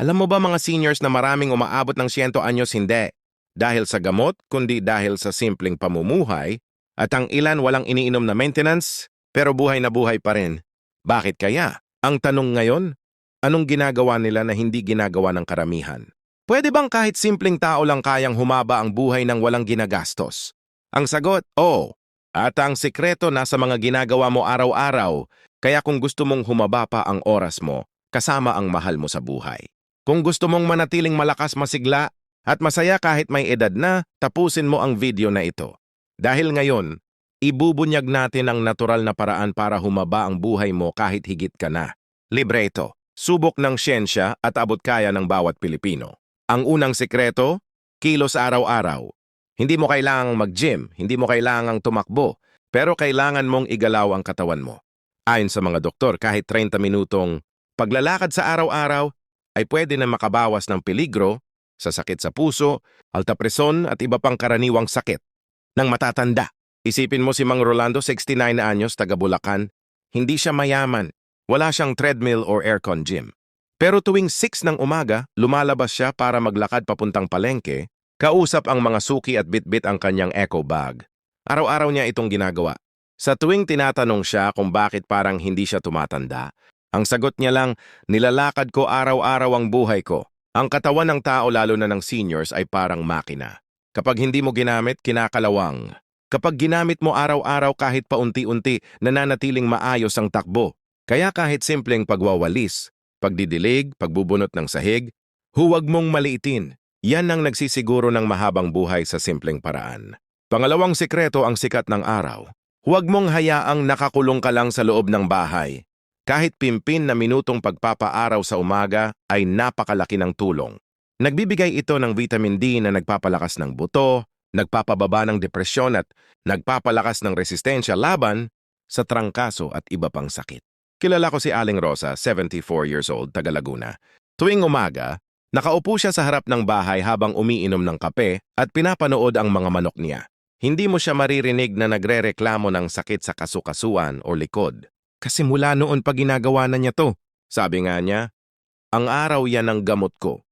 Alam mo ba mga seniors na maraming umaabot ng 100 anyos hindi? Dahil sa gamot, kundi dahil sa simpleng pamumuhay, at ang ilan walang iniinom na maintenance, pero buhay na buhay pa rin. Bakit kaya? Ang tanong ngayon, anong ginagawa nila na hindi ginagawa ng karamihan? Pwede bang kahit simpleng tao lang kayang humaba ang buhay ng walang ginagastos? Ang sagot, oo. At ang sikreto nasa mga ginagawa mo araw-araw, kaya kung gusto mong humaba pa ang oras mo, kasama ang mahal mo sa buhay. Kung gusto mong manatiling malakas masigla at masaya kahit may edad na, tapusin mo ang video na ito. Dahil ngayon, ibubunyag natin ang natural na paraan para humaba ang buhay mo kahit higit ka na. Libre ito. Subok ng siyensya at abot kaya ng bawat Pilipino. Ang unang sikreto, kilos araw-araw. Hindi mo kailangang mag-gym, hindi mo kailangang tumakbo, pero kailangan mong igalaw ang katawan mo. Ayon sa mga doktor, kahit 30 minutong paglalakad sa araw-araw ay pwede na makabawas ng peligro sa sakit sa puso, altapreson at iba pang karaniwang sakit ng matatanda. Isipin mo si Mang Rolando, 69 na anyos, taga Bulacan. Hindi siya mayaman. Wala siyang treadmill or aircon gym. Pero tuwing 6 ng umaga, lumalabas siya para maglakad papuntang palengke, kausap ang mga suki at bitbit ang kanyang eco bag. Araw-araw niya itong ginagawa. Sa tuwing tinatanong siya kung bakit parang hindi siya tumatanda, ang sagot niya lang, nilalakad ko araw-araw ang buhay ko. Ang katawan ng tao lalo na ng seniors ay parang makina. Kapag hindi mo ginamit, kinakalawang. Kapag ginamit mo araw-araw kahit paunti-unti, nananatiling maayos ang takbo. Kaya kahit simpleng pagwawalis, pagdidilig, pagbubunot ng sahig, huwag mong maliitin. Yan ang nagsisiguro ng mahabang buhay sa simpleng paraan. Pangalawang sikreto ang sikat ng araw. Huwag mong hayaang nakakulong ka lang sa loob ng bahay. Kahit pimpin na minutong pagpapaaraw sa umaga ay napakalaki ng tulong. Nagbibigay ito ng vitamin D na nagpapalakas ng buto, nagpapababa ng depresyon at nagpapalakas ng resistensya laban sa trangkaso at iba pang sakit. Kilala ko si Aling Rosa, 74 years old, taga Laguna. Tuwing umaga, nakaupo siya sa harap ng bahay habang umiinom ng kape at pinapanood ang mga manok niya. Hindi mo siya maririnig na nagrereklamo ng sakit sa kasukasuan o likod. Kasi mula noon pa ginagawa na niya to. Sabi nga niya, ang araw yan ang gamot ko.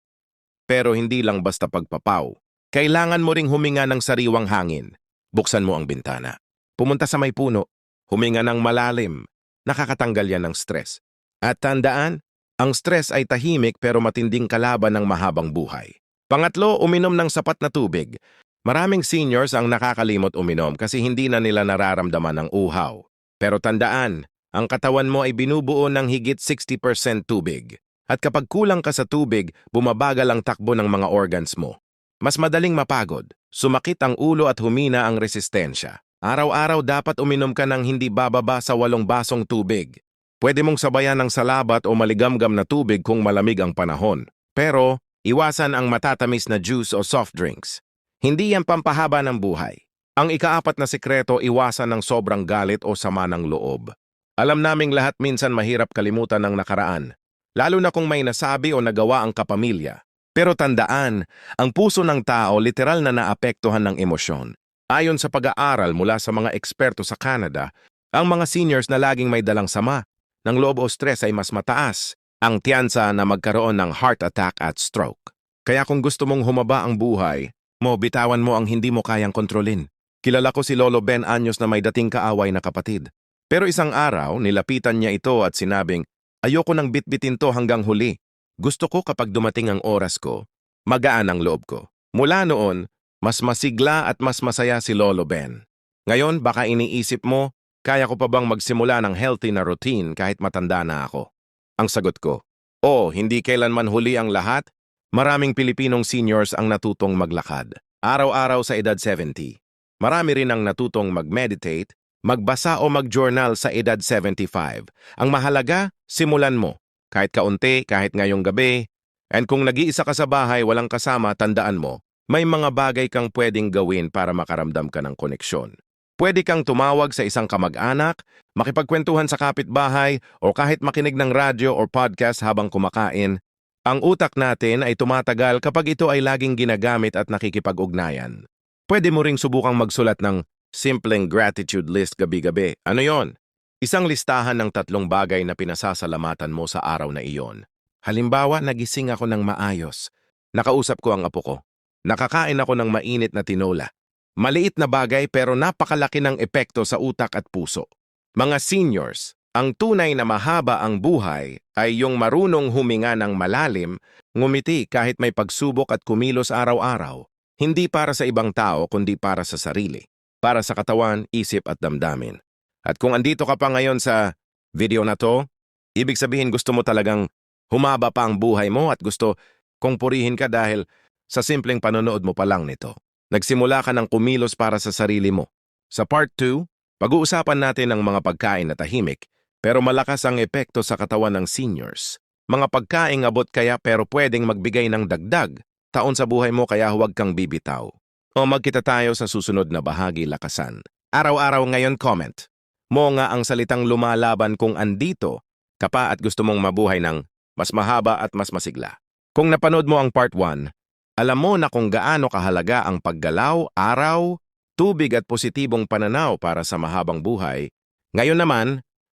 Pero hindi lang basta pagpapaw. Kailangan mo ring huminga ng sariwang hangin. Buksan mo ang bintana. Pumunta sa may puno. Huminga ng malalim. Nakakatanggal yan ng stress. At tandaan, ang stress ay tahimik pero matinding kalaban ng mahabang buhay. Pangatlo, uminom ng sapat na tubig. Maraming seniors ang nakakalimot uminom kasi hindi na nila nararamdaman ang uhaw. Pero tandaan, ang katawan mo ay binubuo ng higit 60% tubig. At kapag kulang ka sa tubig, bumabagal ang takbo ng mga organs mo. Mas madaling mapagod, sumakit ang ulo at humina ang resistensya. Araw-araw dapat uminom ka ng hindi bababa sa walong basong tubig. Pwede mong sabayan ng salabat o maligamgam na tubig kung malamig ang panahon. Pero, iwasan ang matatamis na juice o soft drinks. Hindi yan pampahaba ng buhay. Ang ikaapat na sikreto, iwasan ng sobrang galit o sama ng loob. Alam naming lahat minsan mahirap kalimutan ng nakaraan, lalo na kung may nasabi o nagawa ang kapamilya. Pero tandaan, ang puso ng tao literal na naapektuhan ng emosyon. Ayon sa pag-aaral mula sa mga eksperto sa Canada, ang mga seniors na laging may dalang sama ng loob o stress ay mas mataas ang tiyansa na magkaroon ng heart attack at stroke. Kaya kung gusto mong humaba ang buhay, mo bitawan mo ang hindi mo kayang kontrolin. Kilala ko si Lolo Ben Anyos na may dating kaaway na kapatid. Pero isang araw, nilapitan niya ito at sinabing, ayoko nang bitbitin to hanggang huli. Gusto ko kapag dumating ang oras ko, magaan ang loob ko. Mula noon, mas masigla at mas masaya si Lolo Ben. Ngayon, baka iniisip mo, kaya ko pa bang magsimula ng healthy na routine kahit matanda na ako? Ang sagot ko, o hindi kailanman huli ang lahat, maraming Pilipinong seniors ang natutong maglakad. Araw-araw sa edad 70. Marami rin ang natutong mag-meditate, magbasa o mag-journal sa edad 75. Ang mahalaga, simulan mo. Kahit kaunti, kahit ngayong gabi. And kung nag-iisa ka sa bahay, walang kasama, tandaan mo, may mga bagay kang pwedeng gawin para makaramdam ka ng koneksyon. Pwede kang tumawag sa isang kamag-anak, makipagkwentuhan sa kapitbahay, o kahit makinig ng radyo or podcast habang kumakain. Ang utak natin ay tumatagal kapag ito ay laging ginagamit at nakikipag-ugnayan. Pwede mo ring subukang magsulat ng simpleng gratitude list gabi-gabi. Ano yon? Isang listahan ng tatlong bagay na pinasasalamatan mo sa araw na iyon. Halimbawa, nagising ako ng maayos. Nakausap ko ang apo ko. Nakakain ako ng mainit na tinola. Maliit na bagay pero napakalaki ng epekto sa utak at puso. Mga seniors, ang tunay na mahaba ang buhay ay yung marunong huminga ng malalim, ngumiti kahit may pagsubok at kumilos araw-araw. Hindi para sa ibang tao kundi para sa sarili. Para sa katawan, isip at damdamin. At kung andito ka pa ngayon sa video na to, ibig sabihin gusto mo talagang humaba pa ang buhay mo at gusto kong purihin ka dahil sa simpleng panonood mo pa lang nito. Nagsimula ka ng kumilos para sa sarili mo. Sa part 2, pag-uusapan natin ang mga pagkain na tahimik pero malakas ang epekto sa katawan ng seniors. Mga pagkain abot kaya pero pwedeng magbigay ng dagdag taon sa buhay mo kaya huwag kang bibitaw. O magkita tayo sa susunod na bahagi lakasan. Araw-araw ngayon comment. Mo nga ang salitang lumalaban kung andito ka pa at gusto mong mabuhay ng mas mahaba at mas masigla. Kung napanood mo ang part 1, alam mo na kung gaano kahalaga ang paggalaw, araw, tubig at positibong pananaw para sa mahabang buhay. Ngayon naman,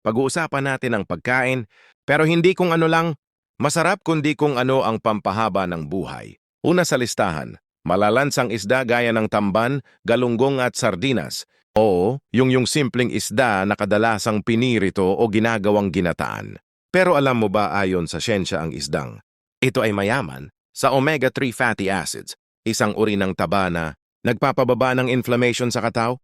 pag-uusapan natin ang pagkain, pero hindi kung ano lang, masarap kundi kung ano ang pampahaba ng buhay. Una sa listahan, malalansang isda gaya ng tamban, galunggong at sardinas. O yung yung simpleng isda na kadalasang pinirito o ginagawang ginataan. Pero alam mo ba ayon sa siyensya ang isdang? Ito ay mayaman sa omega-3 fatty acids, isang uri ng taba na nagpapababa ng inflammation sa kataw,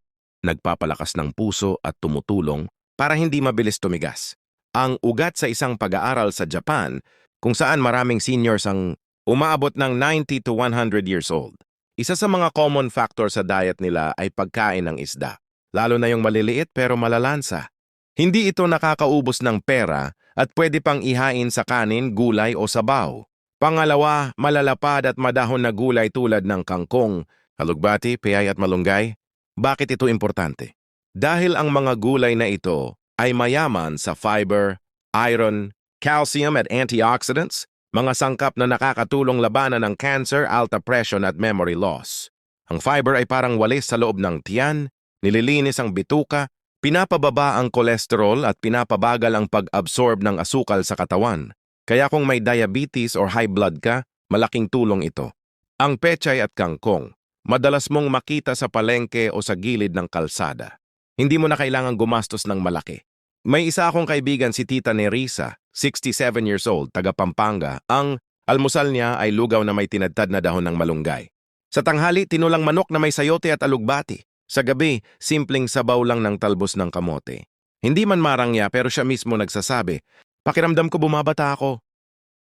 nagpapalakas ng puso at tumutulong para hindi mabilis tumigas. Ang ugat sa isang pag-aaral sa Japan kung saan maraming seniors ang umaabot ng 90 to 100 years old. Isa sa mga common factor sa diet nila ay pagkain ng isda, lalo na yung maliliit pero malalansa. Hindi ito nakakaubos ng pera at pwede pang ihain sa kanin, gulay o sabaw. Pangalawa, malalapad at madahon na gulay tulad ng kangkong, halugbati, peyay at malunggay. Bakit ito importante? Dahil ang mga gulay na ito ay mayaman sa fiber, iron, calcium at antioxidants, mga sangkap na nakakatulong labanan ng cancer, alta presyon at memory loss. Ang fiber ay parang walis sa loob ng tiyan, nililinis ang bituka, pinapababa ang kolesterol at pinapabagal ang pag-absorb ng asukal sa katawan. Kaya kung may diabetes or high blood ka, malaking tulong ito. Ang pechay at kangkong, madalas mong makita sa palengke o sa gilid ng kalsada. Hindi mo na kailangang gumastos ng malaki. May isa akong kaibigan si Tita Nerisa, 67 years old, taga Pampanga. Ang almusal niya ay lugaw na may tinadtad na dahon ng malunggay. Sa tanghali, tinulang manok na may sayote at alugbati. Sa gabi, simpleng sabaw lang ng talbos ng kamote. Hindi man marangya pero siya mismo nagsasabi, pakiramdam ko bumabata ako.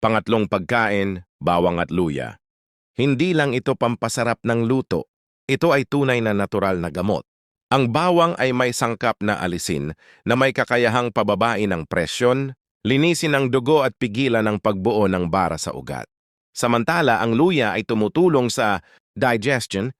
Pangatlong pagkain, bawang at luya. Hindi lang ito pampasarap ng luto. Ito ay tunay na natural na gamot. Ang bawang ay may sangkap na alisin na may kakayahang pababain ng presyon, linisin ang dugo at pigilan ang pagbuo ng bara sa ugat. Samantala, ang luya ay tumutulong sa digestion,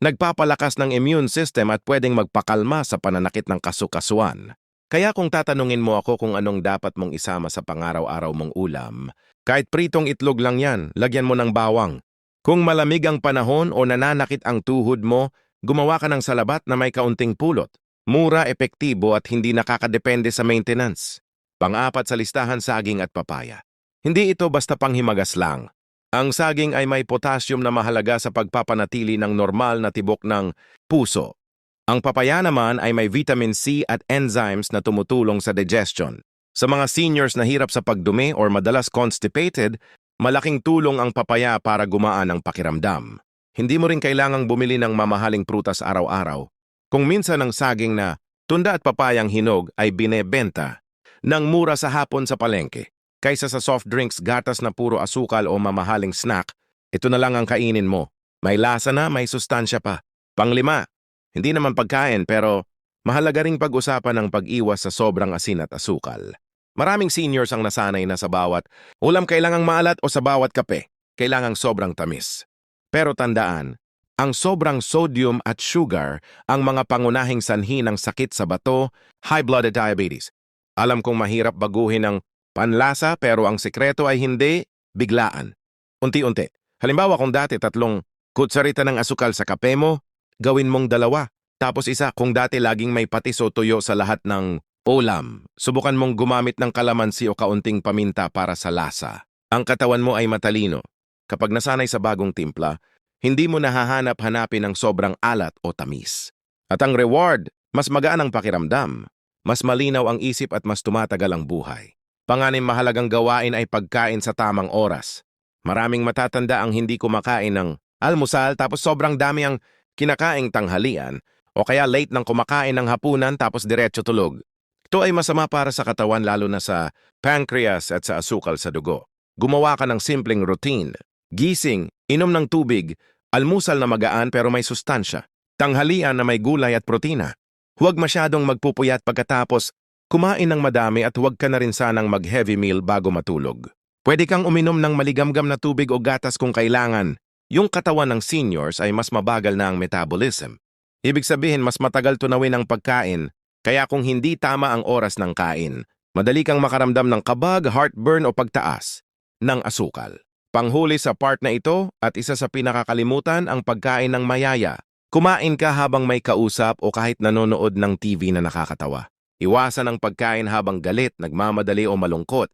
nagpapalakas ng immune system at pwedeng magpakalma sa pananakit ng kasukasuan. Kaya kung tatanungin mo ako kung anong dapat mong isama sa pangaraw-araw mong ulam, kahit pritong itlog lang yan, lagyan mo ng bawang. Kung malamig ang panahon o nananakit ang tuhod mo, gumawa ka ng salabat na may kaunting pulot. Mura, epektibo at hindi nakakadepende sa maintenance. Pang-apat sa listahan saging at papaya. Hindi ito basta panghimagas lang. Ang saging ay may potassium na mahalaga sa pagpapanatili ng normal na tibok ng puso. Ang papaya naman ay may vitamin C at enzymes na tumutulong sa digestion. Sa mga seniors na hirap sa pagdumi or madalas constipated, malaking tulong ang papaya para gumaan ang pakiramdam. Hindi mo rin kailangang bumili ng mamahaling prutas araw-araw. Kung minsan ang saging na tunda at papayang hinog ay binebenta ng mura sa hapon sa palengke, kaysa sa soft drinks gatas na puro asukal o mamahaling snack, ito na lang ang kainin mo. May lasa na, may sustansya pa. Panglima, hindi naman pagkain pero mahalaga ring pag-usapan ang pag-iwas sa sobrang asin at asukal. Maraming seniors ang nasanay na sa bawat ulam kailangang maalat o sa bawat kape, kailangang sobrang tamis. Pero tandaan, ang sobrang sodium at sugar ang mga pangunahing sanhi ng sakit sa bato, high blood at diabetes. Alam kong mahirap baguhin ang panlasa pero ang sekreto ay hindi biglaan. Unti-unti. Halimbawa kung dati tatlong kutsarita ng asukal sa kape mo, gawin mong dalawa. Tapos isa kung dati laging may patis o tuyo sa lahat ng ulam. Subukan mong gumamit ng kalamansi o kaunting paminta para sa lasa. Ang katawan mo ay matalino. Kapag nasanay sa bagong timpla, hindi mo nahahanap-hanapin ng sobrang alat o tamis. At ang reward, mas magaan ang pakiramdam, mas malinaw ang isip at mas tumatagal ang buhay. Panganim mahalagang gawain ay pagkain sa tamang oras. Maraming matatanda ang hindi kumakain ng almusal tapos sobrang dami ang kinakaing tanghalian o kaya late nang kumakain ng hapunan tapos diretso tulog. Ito ay masama para sa katawan lalo na sa pancreas at sa asukal sa dugo. Gumawa ka ng simpleng routine. Gising, inom ng tubig, almusal na magaan pero may sustansya. Tanghalian na may gulay at protina. Huwag masyadong magpupuyat pagkatapos kumain ng madami at huwag ka na rin sanang mag-heavy meal bago matulog. Pwede kang uminom ng maligamgam na tubig o gatas kung kailangan. Yung katawan ng seniors ay mas mabagal na ang metabolism. Ibig sabihin mas matagal tunawin ang pagkain, kaya kung hindi tama ang oras ng kain, madali kang makaramdam ng kabag, heartburn o pagtaas ng asukal. Panghuli sa part na ito at isa sa pinakakalimutan ang pagkain ng mayaya. Kumain ka habang may kausap o kahit nanonood ng TV na nakakatawa. Iwasan ang pagkain habang galit, nagmamadali o malungkot.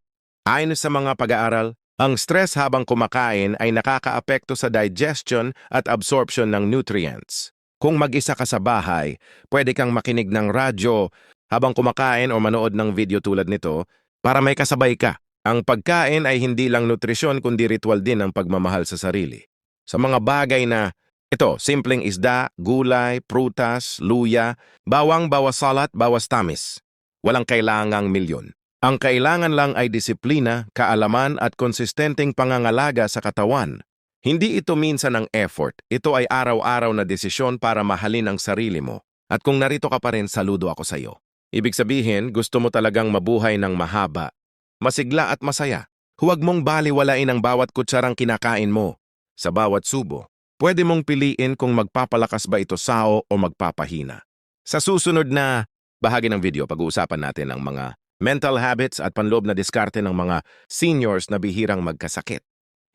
Ayon sa mga pag-aaral, ang stress habang kumakain ay nakakaapekto sa digestion at absorption ng nutrients. Kung mag-isa ka sa bahay, pwede kang makinig ng radyo habang kumakain o manood ng video tulad nito para may kasabay ka. Ang pagkain ay hindi lang nutrisyon kundi ritual din ng pagmamahal sa sarili. Sa mga bagay na ito, simpleng isda, gulay, prutas, luya, bawang, bawas salat, bawas tamis. Walang kailangang milyon. Ang kailangan lang ay disiplina, kaalaman at konsistenteng pangangalaga sa katawan. Hindi ito minsan ng effort, ito ay araw-araw na desisyon para mahalin ang sarili mo. At kung narito ka pa rin, saludo ako sa iyo. Ibig sabihin, gusto mo talagang mabuhay ng mahaba, masigla at masaya. Huwag mong baliwalain ang bawat kutsarang kinakain mo. Sa bawat subo, pwede mong piliin kung magpapalakas ba ito sao o magpapahina. Sa susunod na bahagi ng video, pag-uusapan natin ang mga mental habits at panloob na diskarte ng mga seniors na bihirang magkasakit.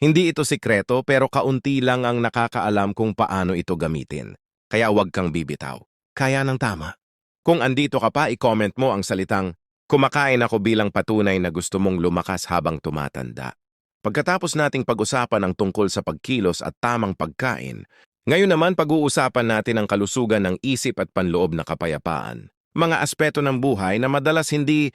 Hindi ito sikreto pero kaunti lang ang nakakaalam kung paano ito gamitin. Kaya huwag kang bibitaw. Kaya ng tama. Kung andito ka pa, i-comment mo ang salitang, kumakain ako bilang patunay na gusto mong lumakas habang tumatanda. Pagkatapos nating pag-usapan ang tungkol sa pagkilos at tamang pagkain, ngayon naman pag-uusapan natin ang kalusugan ng isip at panloob na kapayapaan. Mga aspeto ng buhay na madalas hindi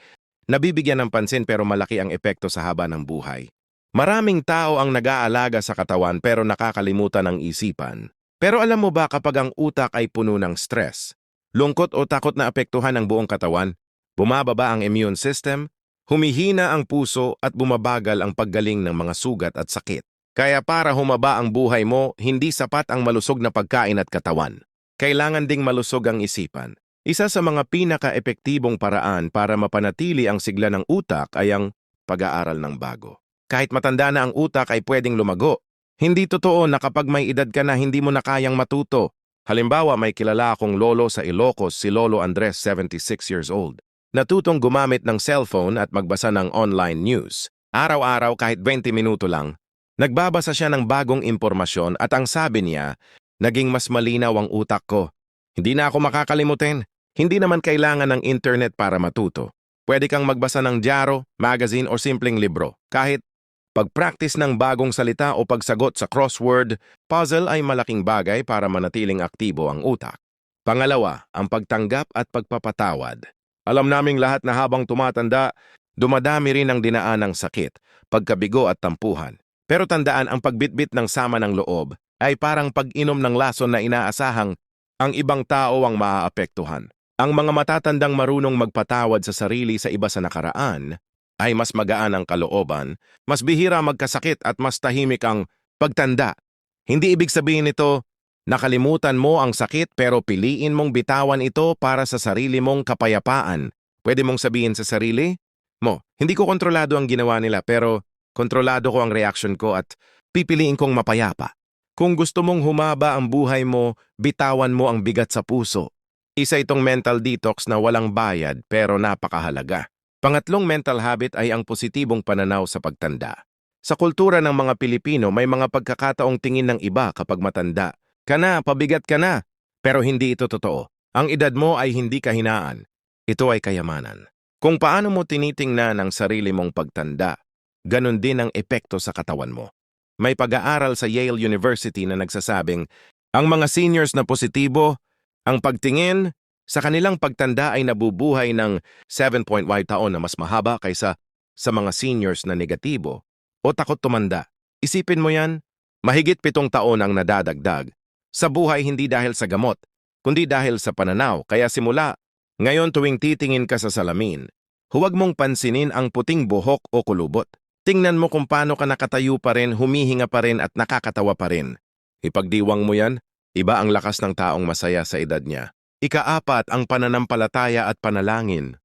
nabibigyan ng pansin pero malaki ang epekto sa haba ng buhay. Maraming tao ang nag-aalaga sa katawan pero nakakalimutan ang isipan. Pero alam mo ba kapag ang utak ay puno ng stress, lungkot o takot na apektuhan ang buong katawan, bumababa ang immune system, humihina ang puso at bumabagal ang paggaling ng mga sugat at sakit. Kaya para humaba ang buhay mo, hindi sapat ang malusog na pagkain at katawan. Kailangan ding malusog ang isipan. Isa sa mga pinaka-epektibong paraan para mapanatili ang sigla ng utak ay ang pag-aaral ng bago. Kahit matanda na ang utak ay pwedeng lumago. Hindi totoo na kapag may edad ka na hindi mo na kayang matuto. Halimbawa, may kilala akong lolo sa Ilocos, si Lolo Andres, 76 years old. Natutong gumamit ng cellphone at magbasa ng online news. Araw-araw kahit 20 minuto lang. Nagbabasa siya ng bagong impormasyon at ang sabi niya, naging mas malinaw ang utak ko. Hindi na ako makakalimutin. Hindi naman kailangan ng internet para matuto. Pwede kang magbasa ng dyaro, magazine o simpleng libro. Kahit pag-practice ng bagong salita o pagsagot sa crossword, puzzle ay malaking bagay para manatiling aktibo ang utak. Pangalawa, ang pagtanggap at pagpapatawad. Alam naming lahat na habang tumatanda, dumadami rin ang dinaan ng sakit, pagkabigo at tampuhan. Pero tandaan ang pagbitbit ng sama ng loob ay parang pag-inom ng lason na inaasahang ang ibang tao ang maaapektuhan. Ang mga matatandang marunong magpatawad sa sarili sa iba sa nakaraan ay mas magaan ang kalooban, mas bihira magkasakit at mas tahimik ang pagtanda. Hindi ibig sabihin nito, nakalimutan mo ang sakit pero piliin mong bitawan ito para sa sarili mong kapayapaan. Pwede mong sabihin sa sarili mo, hindi ko kontrolado ang ginawa nila pero kontrolado ko ang reaction ko at pipiliin kong mapayapa. Kung gusto mong humaba ang buhay mo, bitawan mo ang bigat sa puso. Isa itong mental detox na walang bayad pero napakahalaga. Pangatlong mental habit ay ang positibong pananaw sa pagtanda. Sa kultura ng mga Pilipino, may mga pagkakataong tingin ng iba kapag matanda. Ka na, pabigat ka na. Pero hindi ito totoo. Ang edad mo ay hindi kahinaan. Ito ay kayamanan. Kung paano mo tinitingnan ang sarili mong pagtanda, ganon din ang epekto sa katawan mo. May pag-aaral sa Yale University na nagsasabing, ang mga seniors na positibo, ang pagtingin sa kanilang pagtanda ay nabubuhay ng 7.1 taon na mas mahaba kaysa sa mga seniors na negatibo o takot tumanda. Isipin mo yan, mahigit pitong taon ang nadadagdag. Sa buhay hindi dahil sa gamot, kundi dahil sa pananaw. Kaya simula, ngayon tuwing titingin ka sa salamin, huwag mong pansinin ang puting buhok o kulubot. Tingnan mo kung paano ka nakatayo pa rin, humihinga pa rin at nakakatawa pa rin. Ipagdiwang mo yan, iba ang lakas ng taong masaya sa edad niya. Ikaapat ang pananampalataya at panalangin.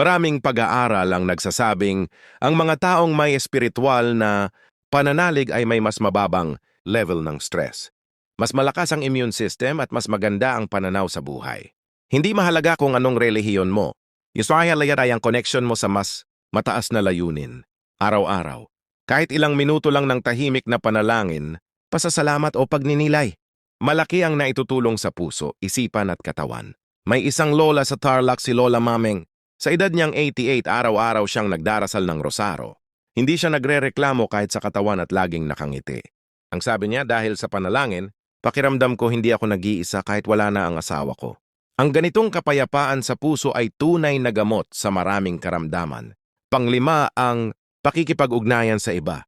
Maraming pag-aaral ang nagsasabing ang mga taong may espiritual na pananalig ay may mas mababang level ng stress. Mas malakas ang immune system at mas maganda ang pananaw sa buhay. Hindi mahalaga kung anong relihiyon mo. Yusuayalayar ay ang connection mo sa mas mataas na layunin. Araw-araw. Kahit ilang minuto lang ng tahimik na panalangin, pasasalamat o pagninilay. Malaki ang naitutulong sa puso, isipan at katawan. May isang lola sa Tarlac si Lola Mameng. Sa edad niyang 88, araw-araw siyang nagdarasal ng rosaro. Hindi siya nagre-reklamo kahit sa katawan at laging nakangiti. Ang sabi niya dahil sa panalangin, pakiramdam ko hindi ako nag-iisa kahit wala na ang asawa ko. Ang ganitong kapayapaan sa puso ay tunay na gamot sa maraming karamdaman. Panglima ang pakikipag-ugnayan sa iba.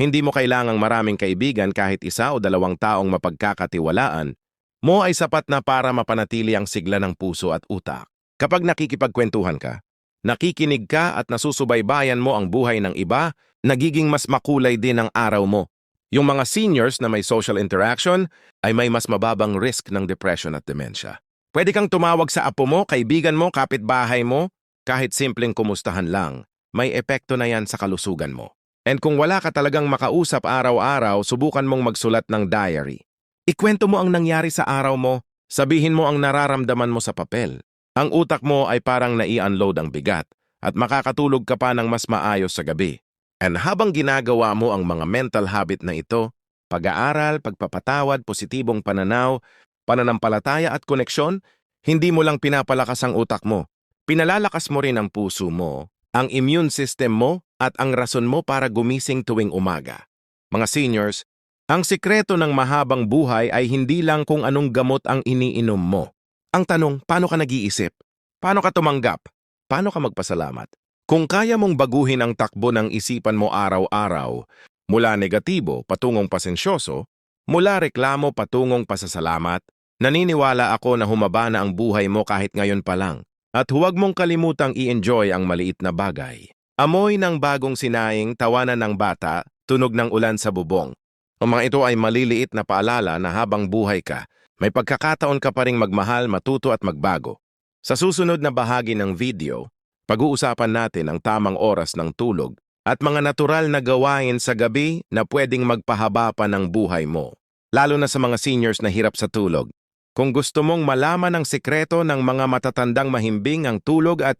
Hindi mo kailangang maraming kaibigan kahit isa o dalawang taong mapagkakatiwalaan, mo ay sapat na para mapanatili ang sigla ng puso at utak. Kapag nakikipagkwentuhan ka, nakikinig ka at nasusubaybayan mo ang buhay ng iba, nagiging mas makulay din ang araw mo. Yung mga seniors na may social interaction ay may mas mababang risk ng depression at dementia. Pwede kang tumawag sa apo mo, kaibigan mo, kapitbahay mo, kahit simpleng kumustahan lang may epekto na yan sa kalusugan mo. And kung wala ka talagang makausap araw-araw, subukan mong magsulat ng diary. Ikwento mo ang nangyari sa araw mo, sabihin mo ang nararamdaman mo sa papel. Ang utak mo ay parang nai-unload ang bigat at makakatulog ka pa ng mas maayos sa gabi. And habang ginagawa mo ang mga mental habit na ito, pag-aaral, pagpapatawad, positibong pananaw, pananampalataya at koneksyon, hindi mo lang pinapalakas ang utak mo, pinalalakas mo rin ang puso mo ang immune system mo at ang rason mo para gumising tuwing umaga. Mga seniors, ang sikreto ng mahabang buhay ay hindi lang kung anong gamot ang iniinom mo. Ang tanong, paano ka nag-iisip? Paano ka tumanggap? Paano ka magpasalamat? Kung kaya mong baguhin ang takbo ng isipan mo araw-araw, mula negatibo patungong pasensyoso, mula reklamo patungong pasasalamat, naniniwala ako na humaba na ang buhay mo kahit ngayon pa lang. At huwag mong kalimutang i-enjoy ang maliit na bagay. Amoy ng bagong sinaing, tawanan ng bata, tunog ng ulan sa bubong. Ang mga ito ay maliliit na paalala na habang buhay ka, may pagkakataon ka pa ring magmahal, matuto at magbago. Sa susunod na bahagi ng video, pag-uusapan natin ang tamang oras ng tulog at mga natural na gawain sa gabi na pwedeng magpahaba pa ng buhay mo, lalo na sa mga seniors na hirap sa tulog. Kung gusto mong malaman ang sekreto ng mga matatandang mahimbing ang tulog at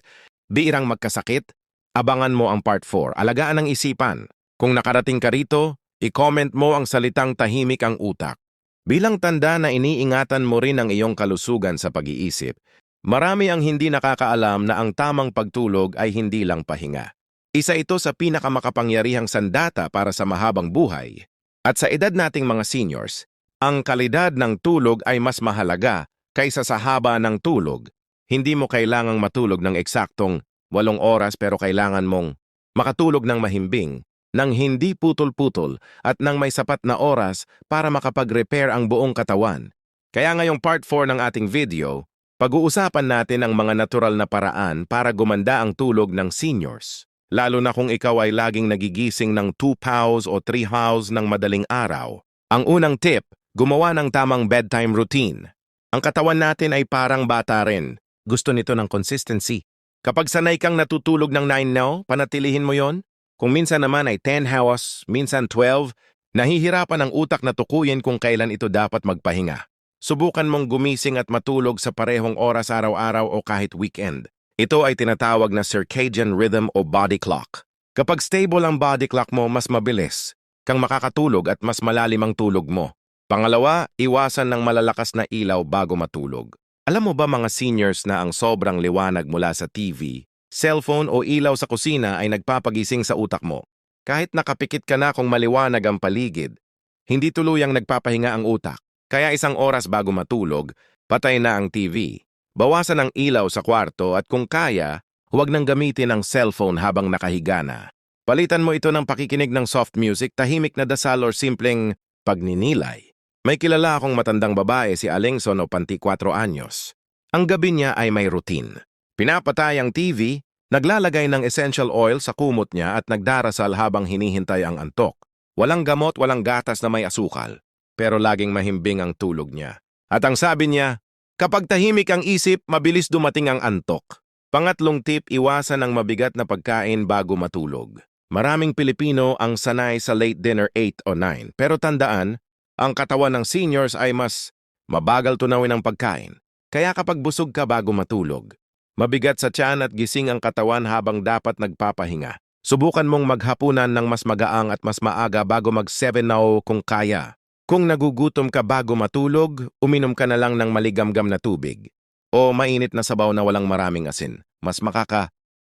biirang magkasakit, abangan mo ang part 4, alagaan ang isipan. Kung nakarating ka rito, i-comment mo ang salitang tahimik ang utak. Bilang tanda na iniingatan mo rin ang iyong kalusugan sa pag-iisip, marami ang hindi nakakaalam na ang tamang pagtulog ay hindi lang pahinga. Isa ito sa pinakamakapangyarihang sandata para sa mahabang buhay. At sa edad nating mga seniors, ang kalidad ng tulog ay mas mahalaga kaysa sa haba ng tulog. Hindi mo kailangang matulog ng eksaktong walong oras pero kailangan mong makatulog ng mahimbing, ng hindi putol-putol at ng may sapat na oras para makapag-repair ang buong katawan. Kaya ngayong part 4 ng ating video, pag-uusapan natin ang mga natural na paraan para gumanda ang tulog ng seniors. Lalo na kung ikaw ay laging nagigising ng 2 hours o 3 hours ng madaling araw. Ang unang tip, Gumawa ng tamang bedtime routine. Ang katawan natin ay parang bata rin. Gusto nito ng consistency. Kapag sanay kang natutulog ng 9 now, panatilihin mo yon. Kung minsan naman ay 10 hours, minsan 12, nahihirapan ang utak na tukuyin kung kailan ito dapat magpahinga. Subukan mong gumising at matulog sa parehong oras araw-araw o kahit weekend. Ito ay tinatawag na circadian rhythm o body clock. Kapag stable ang body clock mo, mas mabilis kang makakatulog at mas malalim ang tulog mo. Pangalawa, iwasan ng malalakas na ilaw bago matulog. Alam mo ba mga seniors na ang sobrang liwanag mula sa TV, cellphone o ilaw sa kusina ay nagpapagising sa utak mo? Kahit nakapikit ka na kung maliwanag ang paligid, hindi tuluyang nagpapahinga ang utak. Kaya isang oras bago matulog, patay na ang TV. Bawasan ang ilaw sa kwarto at kung kaya, huwag nang gamitin ang cellphone habang nakahiga na. Palitan mo ito ng pakikinig ng soft music, tahimik na dasal or simpleng pagninilay. May kilala akong matandang babae si Alengson o Panti 4 anyos. Ang gabi niya ay may routine. Pinapatay ang TV, naglalagay ng essential oil sa kumot niya at nagdarasal habang hinihintay ang antok. Walang gamot, walang gatas na may asukal, pero laging mahimbing ang tulog niya. At ang sabi niya, kapag tahimik ang isip, mabilis dumating ang antok. Pangatlong tip, iwasan ang mabigat na pagkain bago matulog. Maraming Pilipino ang sanay sa late dinner 8 o 9, pero tandaan, ang katawan ng seniors ay mas mabagal tunawin ang pagkain. Kaya kapag busog ka bago matulog, mabigat sa tiyan at gising ang katawan habang dapat nagpapahinga. Subukan mong maghapunan ng mas magaang at mas maaga bago mag 7 na o kung kaya. Kung nagugutom ka bago matulog, uminom ka na lang ng maligamgam na tubig o mainit na sabaw na walang maraming asin. Mas makaka